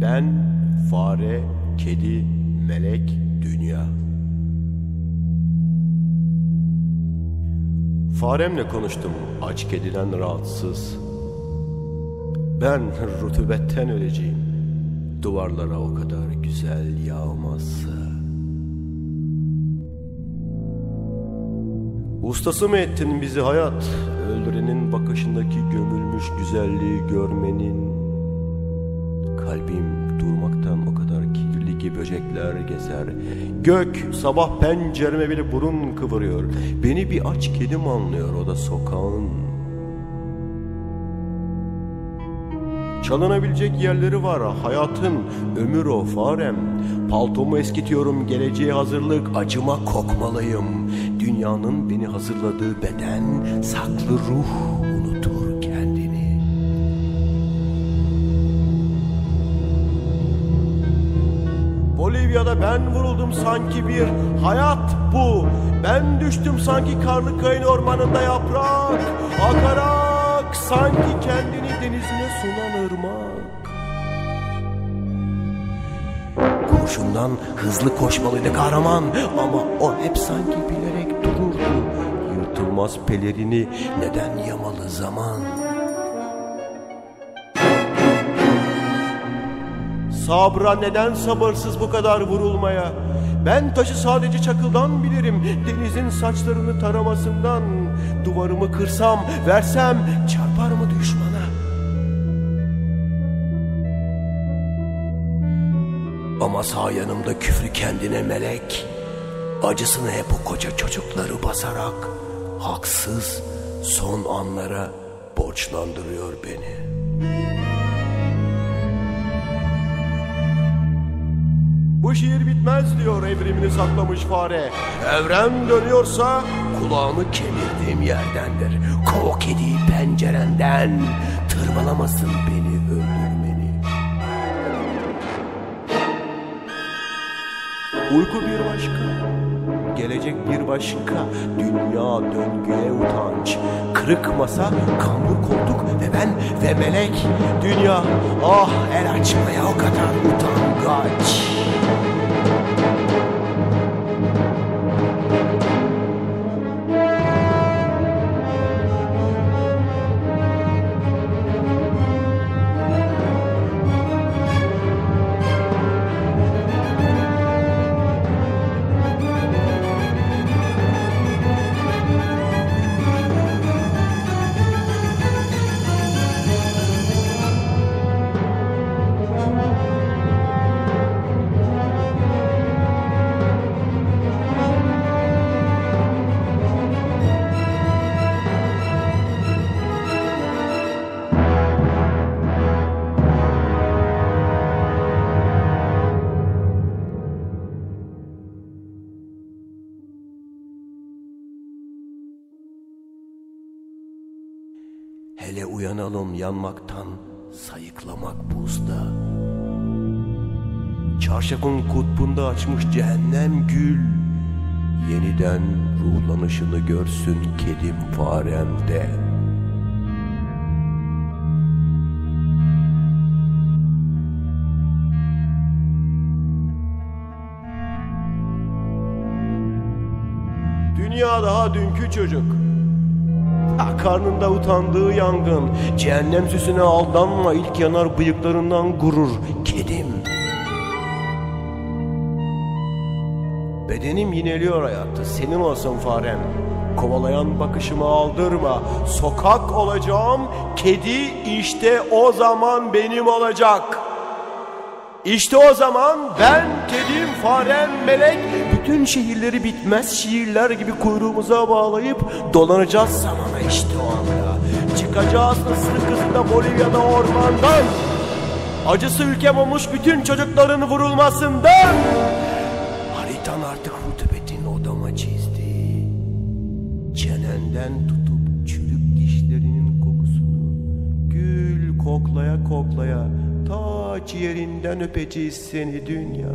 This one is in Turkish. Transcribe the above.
Ben fare, kedi, melek, dünya. Faremle konuştum aç kediden rahatsız. Ben rutubetten öleceğim. Duvarlara o kadar güzel yağmazsa. Ustası mı ettin bizi hayat? Öldürenin bakışındaki gömülmüş güzelliği görmenin. Kalbim durmaktan o kadar kirli ki böcekler gezer. Gök sabah pencereme bile burun kıvırıyor. Beni bir aç kedim anlıyor o da sokağın. Çalınabilecek yerleri var hayatın ömür o farem Paltomu eskitiyorum geleceğe hazırlık acıma kokmalıyım Dünyanın beni hazırladığı beden saklı ruh unutur Bolivya'da ben vuruldum sanki bir hayat bu. Ben düştüm sanki karlı kayın ormanında yaprak Akarak sanki kendini denizine sunan ırmak. Kurşundan hızlı koşmalıydı kahraman Ama o hep sanki bilerek dururdu. Yırtılmaz pelerini neden yamalı zaman Sabra neden sabırsız bu kadar vurulmaya? Ben taşı sadece çakıldan bilirim. Denizin saçlarını taramasından. Duvarımı kırsam, versem çarpar mı düşmana? Ama sağ yanımda küfrü kendine melek. Acısını hep o koca çocukları basarak haksız son anlara borçlandırıyor beni. Bu şiir bitmez diyor evrimini saklamış fare. Evren dönüyorsa kulağımı kemirdiğim yerdendir. Kov kediyi pencerenden tırmalamasın beni öldürmeni. Uyku bir başka, gelecek bir başka. Dünya döngüye utanç. Kırık masa, kambur koltuk ve ben ve melek. Dünya ah el açmaya o kadar utangaç. Hele uyanalım yanmaktan, sayıklamak buzda. Çarşafın kutbunda açmış cehennem gül. Yeniden ruhlanışını görsün kedim faremde. Dünya daha dünkü çocuk. Ha, karnında utandığı yangın. Cehennem süsüne aldanma ilk yanar bıyıklarından gurur. Kedim. Bedenim yineliyor hayatı. Senin olsun farem. Kovalayan bakışımı aldırma. Sokak olacağım. Kedi işte o zaman benim olacak. İşte o zaman ben, kedim, farem, melek bütün şehirleri bitmez şiirler gibi kuyruğumuza bağlayıp dolanacağız zamana işte o anda. Çıkacağız ısırık kızında Bolivya'da ormandan. Acısı ülkem olmuş bütün çocukların vurulmasından. Haritan artık rutubetin odama çizdi. Çenenden tutup çürük dişlerinin kokusunu gül koklaya koklaya ta ciğerinden öpeceğiz seni dünya.